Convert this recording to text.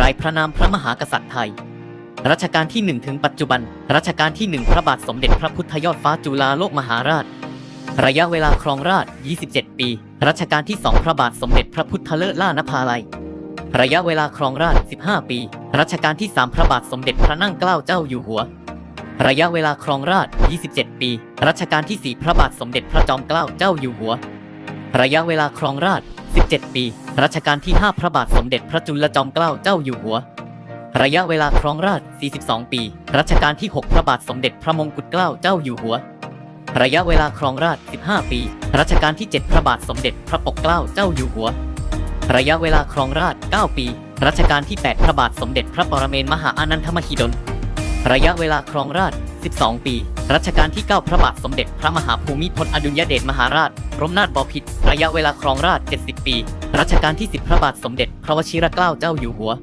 รายพระนามพระมหากษัตริย์ไทย รัชกาลที่ 1 ถึงปัจจุบัน รัชกาลที่ 1 พระบาทสมเด็จพระพุทธยอดฟ้าจุฬาโลกมหาราช ระยะเวลาครองราช 27 ปี รัชกาลที่ 2 พระบาทสมเด็จพระพุทธเลิศล่านภาลัย ระยะเวลาครองราช 15 ปี รัชกาลที่ 3 พระบาทสมเด็จพระนั่งเกล้าเจ้าอยู่หัว ระยะเวลาครองราช 27 ปี รัชกาลที่ 4 พระบาทสมเด็จพระจอมเกล้าเจ้าอยู่หัว ระยะเวลาครองราช 17 ปี รัชกาลที่ 5 พระบาทสมเด็จพระจุลจอมเกล้าเจ้าอยู่หัว ระยะเวลาครองราช 42 ปี รัชกาลที่ 6 พระบาทสมเด็จพระมงกุฎเกล้าเจ้าอยู่หัว ระยะเวลาครองราช 15 ปี รัชกาลที่ 7 พระบาทสมเด็จพระปกเกล้าเจ้าอยู่หัว ระยะเวลาครองราช 9 ปี รัชกาลที่ 8 พระบาทสมเด็จพระปรเมนมหาอานันทมหิดล ระยะเวลาครองราช 12ปี รัชกาลที่ 9 พระบาทสมเด็จพระมหาภูมิพลอดุลยเดชมหาราชรมนาถบพิตรระยะเวลาครองราช 70 ปี รัชกาลที่ 10 พระบาทสมเด็จ พระวชิรเกล้าเจ้าอยู่หัว